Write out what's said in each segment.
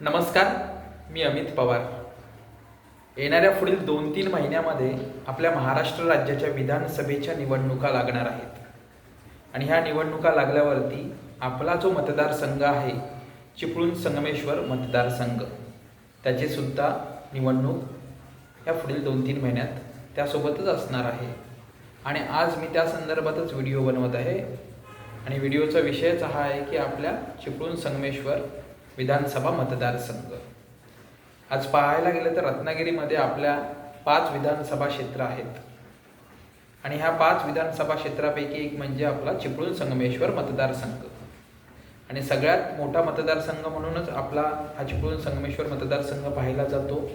नमस्कार मी अमित पवार. येणाऱ्या पुढील दोन तीन महिन्यामध्ये आपल्या महाराष्ट्र राज्याच्या विधानसभेच्या निवडणुका लागणार आहेत. आणि ह्या निवडणुका लागल्यावरती आपला जो मतदारसंघ आहे चिपळूण संगमेश्वर मतदारसंघ त्याचीसुद्धा निवडणूक या पुढील दोन तीन महिन्यात त्यासोबतच असणार आहे. आणि आज मी त्या संदर्भातच व्हिडिओ बनवत आहे. आणि व्हिडिओचा विषयच हा आहे की आपल्या चिपळूण संगमेश्वर विधानसभा मतदारसंघ. आज पाहायला गेलं तर रत्नागिरीमध्ये आपल्या पाच विधानसभा क्षेत्र आहेत. आणि ह्या पाच विधानसभा क्षेत्रापैकी एक म्हणजे आपला चिपळूण संगमेश्वर मतदारसंघ. आणि सगळ्यात मोठा मतदारसंघ म्हणूनच आपला हा चिपळूण संगमेश्वर मतदारसंघ पाहिला जातो.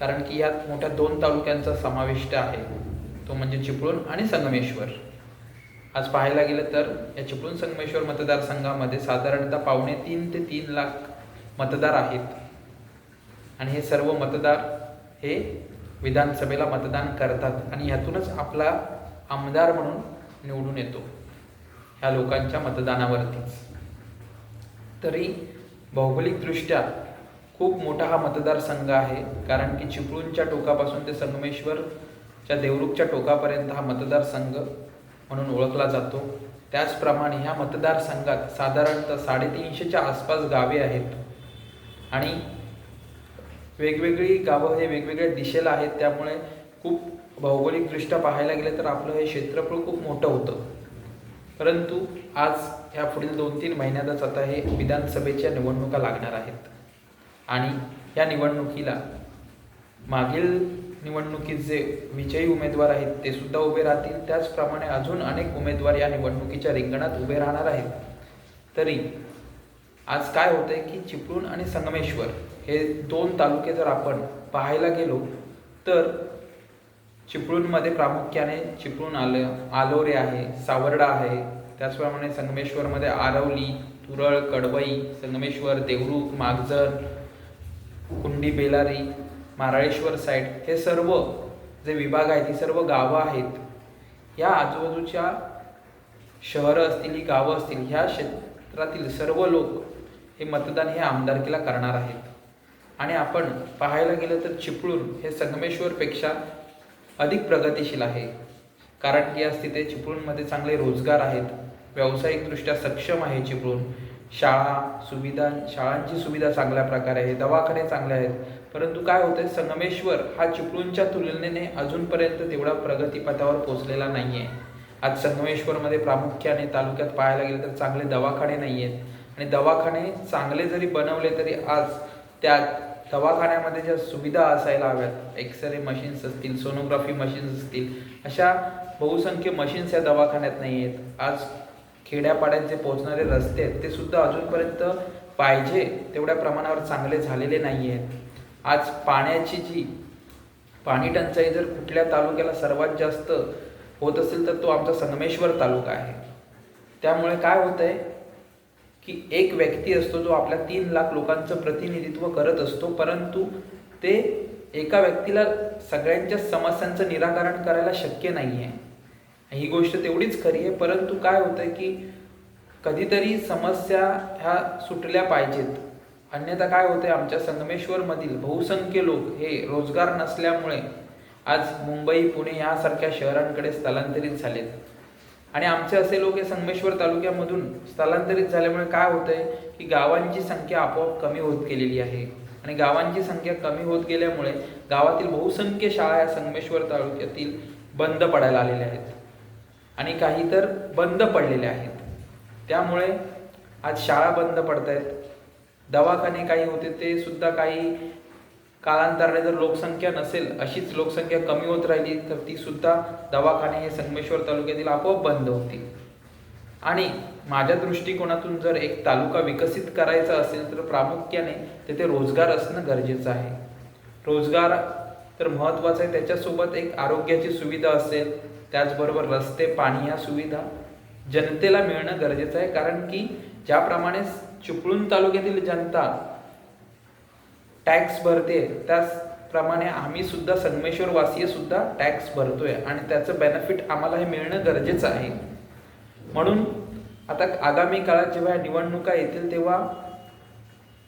कारण की यात मोठ्या दोन तालुक्यांचा समाविष्ट आहे. तो म्हणजे चिपळूण आणि संगमेश्वर. आज पाहायला गेलं तर या चिपळूण संगमेश्वर मतदारसंघामध्ये साधारणतः पावणे तीन ते तीन लाख मतदार आहेत. आणि हे सर्व मतदार हे विधानसभेला मतदान करतात. आणि ह्यातूनच आपला आमदार म्हणून निवडून येतो. ह्या लोकांच्या मतदानावरतीच. तरी भौगोलिकदृष्ट्या खूप मोठा हा मतदारसंघ आहे. कारण की चिपळूणच्या टोकापासून ते संगमेश्वरच्या देवरुखच्या टोकापर्यंत हा मतदारसंघ म्हणून ओळखला जातो. त्याचप्रमाणे ह्या मतदारसंघात साधारणतः साडेतीनशेच्या आसपास गावे आहेत. आणि वेगवेगळी गावं हे वेगवेगळ्या दिशेला आहेत. त्यामुळे खूप भौगोलिकदृष्ट्या पाहायला गेलं तर आपलं हे क्षेत्रफळ खूप मोठं होतं. परंतु आज ह्या पुढील दोन तीन महिन्यातच आता हे विधानसभेच्या निवडणुका लागणार आहेत. आणि या निवडणुकीला मागील निवडणुकीत जे विजयी उमेदवार आहेत ते सुद्धा उभे राहतील. त्याचप्रमाणे अजून अनेक उमेदवार या निवडणुकीच्या रिंगणात उभे राहणार आहेत. तरी आज काय होतंय की चिपळूण आणि संगमेश्वर हे दोन तालुके जर आपण पाहायला गेलो तर चिपळूणमध्ये प्रामुख्याने चिपळूण आलं आलोरे आहे सावर्डा आहे. त्याचप्रमाणे संगमेश्वरमध्ये आरवली तुरळ कडवई संगमेश्वर देवरुख मागजन कुंडी बेलारी माराळेश्वर साईड हे सर्व जे विभाग आहेत ही सर्व गावं आहेत या आजूबाजूच्या शहरं असतील ही गावं असतील ह्या क्षेत्रातील सर्व लोक हे मतदान हे आमदारकीला करणार आहेत. आणि आपण पाहायला गेलं तर चिपळूण हे संगमेश्वरपेक्षा अधिक प्रगतिशील आहे. कारण की आज तिथे चिपळूणमध्ये चांगले रोजगार आहेत व्यावसायिकदृष्ट्या सक्षम आहे चिपळूण. शाळा सुविधा शाळांची सुविधा चांगल्या प्रकारे आहे दवाखाने चांगले आहेत. परंतु काय होते संगमेश्वर हा चिपळूणच्या तुलनेने अजूनपर्यंत तेवढा प्रगतीपथावर पोहोचलेला नाही आहे आज संगमेश्वरमध्ये प्रामुख्याने तालुक्यात पाहायला गेलं तर चांगले दवाखाने नाही आहेत आणि दवाखाने चांगले जरी बनवले तरी आज त्या दवाखान्यामध्ये ज्या सुविधा असायला हव्यात एक्सरे मशीन्स असतील सोनोग्राफी मशीन्स असतील अशा बहुसंख्य मशीन्स या दवाखान्यात नाही आहेत आज खेड्यापाड्यात जे पोहोचणारे रस्ते आहेत ते सुद्धा अजूनपर्यंत पाहिजे तेवढ्या प्रमाणावर चांगले झालेले नाही आहेत. आज पाण्याची जी पाणी टंचाई जर कुठल्या तालुक्याला सर्वात जास्त होत असेल तर तो आमचा संगमेश्वर तालुका आहे. त्यामुळे काय होत आहे की एक व्यक्ती असतो जो आपल्या तीन लाख लोकांचं प्रतिनिधित्व करत असतो परंतु ते एका व्यक्तीला सगळ्यांच्या समस्यांचं निराकरण करायला शक्य नाही आहे ही गोष्ट तेवढीच खरी आहे परंतु काय होतं की कधीतरी समस्या ह्या सुटल्या पाहिजेत. अन्यथा काय होते आमच्या संगमेश्वरमधील बहुसंख्य लोक हे रोजगार नसल्यामुळे आज मुंबई पुणे यासारख्या शहरांकडे स्थलांतरित झालेत. आणि आमचे असे लोक हे संगमेश्वर तालुक्यामधून स्थलांतरित झाल्यामुळे काय होतंय की गावांची संख्या आपोआप कमी होत गेलेली आहे. आणि गावांची संख्या कमी होत गेल्यामुळे गावातील बहुसंख्य शाळा या संगमेश्वर तालुक्यातील बंद पडायला आलेल्या आहेत. आणि काही तर बंद पडलेले आहेत. त्यामुळे आज शाळा बंद पडत आहेत दवाखाने काही होते ते सुद्धा काही कालांतराने जर लोकसंख्या नसेल अशीच लोकसंख्या कमी होत राहिली तर ती सुद्धा दवाखाने हे संगमेश्वर तालुक्यातील आपोआप बंद होतील. आणि माझ्या दृष्टिकोनातून जर एक तालुका विकसित करायचा असेल तर प्रामुख्याने तेथे रोजगार असणं गरजेचं आहे. रोजगार तर महत्त्वाचं आहे त्याच्यासोबत एक आरोग्याची सुविधा असेल त्याचबरोबर रस्ते पाणी या सुविधा जनतेला मिळणं गरजेचं आहे. कारण की ज्याप्रमाणे चिपळूण तालुक्यातील जनता टॅक्स भरते त्याचप्रमाणे आम्ही सुद्धा संगमेश्वरवासीय सुद्धा टॅक्स भरतोय आणि त्याचं बेनिफिट आम्हाला हे मिळणं गरजेचं आहे. म्हणून आता आगामी काळात जेव्हा निवडणुका येतील तेव्हा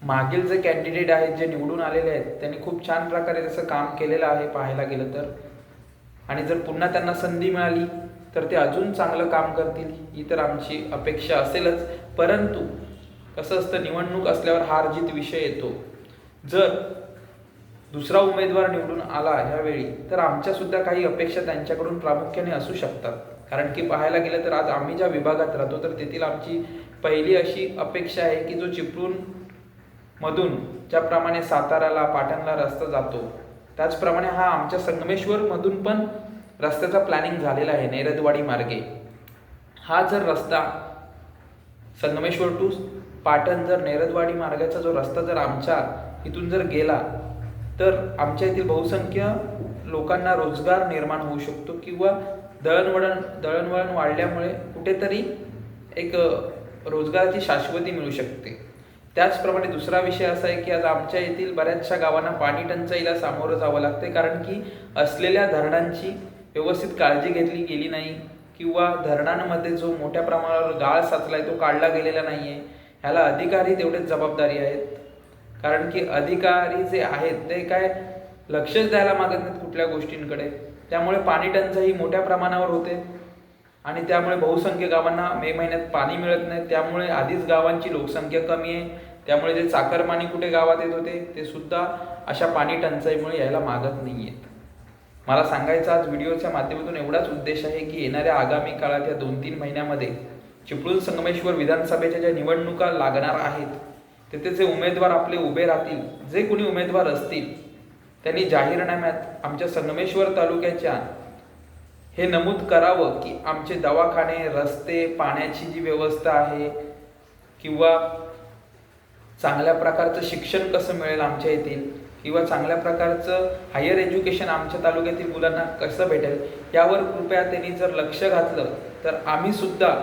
मागील जे कॅन्डिडेट आहेत जे निवडून आलेले आहेत त्यांनी खूप छान प्रकारे त्याचं काम केलेलं आहे पाहायला गेलं तर आणि जर पुन्हा त्यांना संधी मिळाली तर ते अजून चांगलं काम करतील ही तर आमची अपेक्षा असेलच. परंतु कसं असतं निवडणूक असल्यावर हार जीत विषय येतो. जर दुसरा उमेदवार निवडून आला ह्यावेळी तर आमच्या सुद्धा काही अपेक्षा त्यांच्याकडून प्रामुख्याने असू शकतात. कारण की पाहायला गेलं तर आज आम्ही ज्या विभागात राहतो तर तेथील आमची पहिली अशी अपेक्षा आहे की जो चिपळूण मधून ज्याप्रमाणे साताऱ्याला पाटणला रस्ता जातो त्याचप्रमाणे हा आमच्या संगमेश्वरमधून पण रस्त्याचा प्लॅनिंग झालेला आहे नैरदवाडी मार्गे. हा जर रस्ता संगमेश्वर टू पाटण जर नैरदवाडी मार्गाचा जो रस्ता जर आमच्या इथून जर गेला तर आमच्या येथील बहुसंख्य लोकांना रोजगार निर्माण होऊ शकतो किंवा दळणवळण दळणवळण वाढल्यामुळे कुठेतरी एक रोजगाराची शाश्वती मिळू शकते. त्याचप्रमाणे दुसरा विषय असा आहे की आज आमच्या येथील बऱ्याचशा गावांना पाणी टंचाईला सामोरं जावं लागते कारण की असलेल्या धरणांची व्यवस्थित काळजी घेतली गेली नाही किंवा धरणांमध्ये जो मोठ्या प्रमाणावर गाळ साचला आहे तो काढला गेलेला नाही आहे ह्याला अधिकारी तेवढेच जबाबदारी आहेत. कारण की अधिकारी जे आहेत ते काय लक्षच द्यायला मागत नाहीत कुठल्या गोष्टींकडे. त्यामुळे पाणी टंचाई मोठ्या प्रमाणावर होते. आणि त्यामुळे बहुसंख्य गावांना मे महिन्यात पाणी मिळत नाही. त्यामुळे आधीच गावांची लोकसंख्या कमी आहे. त्यामुळे जे चाकरमानी कुठे गावात येत होते ते सुद्धा अशा पाणी टंचाईमुळे यायला मागत नाही आहेत मला सांगायचं आज व्हिडिओच्या माध्यमातून एवढाच उद्देश आहे की येणाऱ्या आगामी काळात या दोन तीन महिन्यामध्ये चिपळूण संगमेश्वर विधानसभेच्या ज्या निवडणुका लागणार आहेत तेथे जे उमेदवार आपले उभे राहतील जे कोणी उमेदवार असतील त्यांनी जाहीरनाम्यात आमच्या संगमेश्वर तालुक्याच्या हे नमूद करावं की आमचे दवाखाने रस्ते पाण्याची जी व्यवस्था आहे किंवा चांगल्या प्रकारचं शिक्षण कसं मिळेल आमच्या येथील किंवा चांगल्या प्रकारचं हायर एज्युकेशन आमच्या तालुक्यातील मुलांना कसं भेटेल यावर कृपया त्यांनी जर लक्ष घातलं तर आम्ही सुद्धा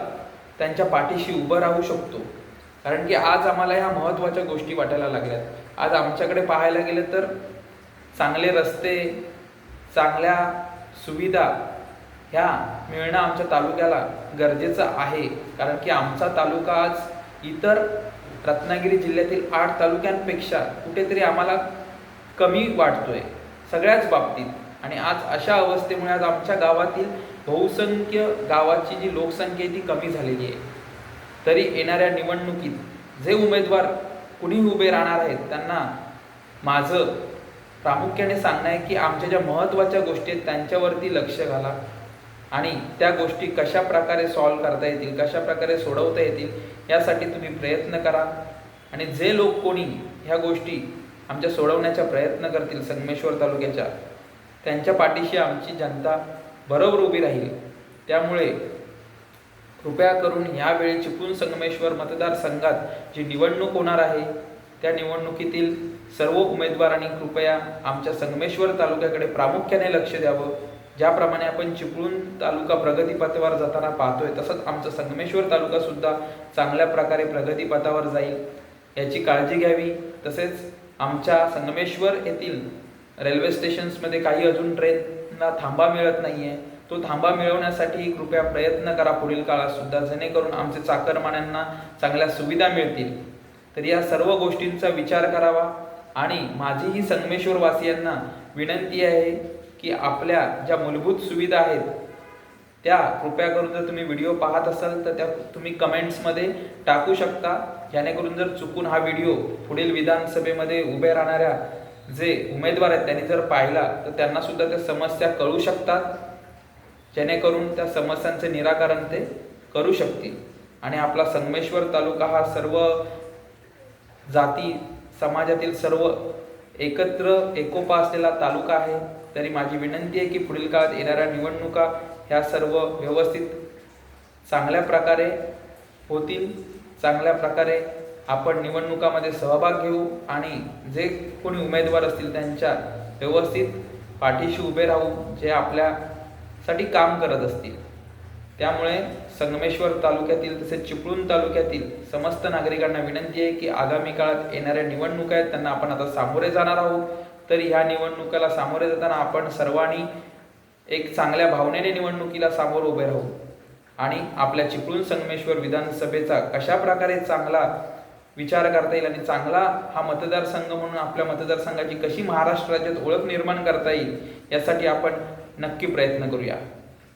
त्यांच्या पाठीशी उभं राहू शकतो. कारण की आज आम्हाला ह्या महत्त्वाच्या गोष्टी वाटायला लागल्यात. आज आमच्याकडे पाहायला गेलं तर चांगले रस्ते चांगल्या सुविधा ह्या मिळणं आमच्या तालुक्याला गरजेचं आहे. कारण की आमचा तालुका आज इतर रत्नागिरी जिल्ह्यातील आठ तालुक्यांपेक्षा कुठेतरी आम्हाला कमी वाटतोय सगळ्याच बाबतीत. आणि आज अशा अवस्थेमुळे आज आमच्या गावातील बहुसंख्य गावाची जी लोकसंख्या आहे ती कमी झालेली आहे. तरी येणाऱ्या निवडणुकीत जे उमेदवार कुणी उभे राहणार आहेत त्यांना माझं प्रामुख्याने सांगणं आहे की आमच्या ज्या महत्त्वाच्या गोष्टी आहेत त्यांच्यावरती लक्ष घाला. आणि त्या गोष्टी कशा प्रकारे सॉल्व्ह करता येतील कशा प्रकारे सोडवता येतील यासाठी तुम्ही प्रयत्न करा. आणि जे लोक कोणी ह्या गोष्टी आमच्या सोडवण्याचा प्रयत्न करतील संगमेश्वर तालुक्याच्या त्यांच्या पाठीशी आमची जनता बरोबर उभी राहील. त्यामुळे कृपया करून यावेळी चिपळूण संगमेश्वर मतदारसंघात जी निवडणूक होणार आहे त्या निवडणुकीतील सर्व उमेदवारांनी कृपया आमच्या संगमेश्वर तालुक्याकडे प्रामुख्याने लक्ष द्यावं. ज्याप्रमाणे आपण चिपळूण तालुका प्रगतीपथावर जाताना पाहतोय तसंच आमचा संगमेश्वर तालुका सुद्धा चांगल्या प्रकारे प्रगतीपथावर जाईल याची काळजी घ्यावी. तसेच आमच्या संगमेश्वर येथील रेल्वे स्टेशन्समध्ये काही अजून ट्रेनला थांबा मिळत नाही आहे तो थांबा मिळवण्यासाठी कृपया प्रयत्न करा पुढील काळात सुद्धा जेणेकरून आमचे चाकरमान्यांना चांगल्या सुविधा मिळतील. तर या सर्व गोष्टींचा विचार करावा. आणि माझीही संगमेश्वर वासियांना विनंती आहे की आपल्या ज्या मूलभूत सुविधा आहेत त्या कृपया करून जर तुम्ही व्हिडिओ पाहत असाल तर त्या तुम्ही कमेंट्समध्ये टाकू शकता. जेणेकरून जर चुकून हा व्हिडिओ पुढील विधानसभेमध्ये उभे राहणाऱ्या जे उमेदवार आहेत त्यांनी जर पाहिला तर त्यांना सुद्धा त्या समस्या कळू शकतात. जेणेकरून त्या समस्यांचे निराकरण ते करू शकतील. आणि आपला संगमेश्वर तालुका हा सर्व जाती समाजातील सर्व एकत्र एकोपा असलेला तालुका आहे. तरी माझी विनंती आहे की पुढील काळात येणाऱ्या निवडणुका ह्या सर्व व्यवस्थित चांगल्या प्रकारे होतील. चांगल्या प्रकारे आपण निवडणुकामध्ये सहभाग घेऊ आणि जे कोणी उमेदवार असतील त्यांच्या व्यवस्थित पाठीशी उभे राहू जे आपल्यासाठी काम करत असतील. त्यामुळे संगमेश्वर तालुक्यातील तसेच चिपळूण तालुक्यातील समस्त नागरिकांना विनंती आहे की आगामी काळात येणाऱ्या निवडणुका आहेत त्यांना आपण आता सामोरे जाणार आहोत. तर ह्या निवडणुकाला सामोरे जाताना आपण सर्वांनी एक चांगल्या भावनेने निवडणुकीला सामोर उभे राहू. आणि आपल्या चिपळूण संगमेश्वर विधानसभेचा कशा प्रकारे चांगला विचार करता येईल आणि चांगला हा मतदारसंघ म्हणून आपल्या मतदारसंघाची कशी महाराष्ट्र राज्यात ओळख निर्माण करता येईल यासाठी आपण नक्की प्रयत्न करूया.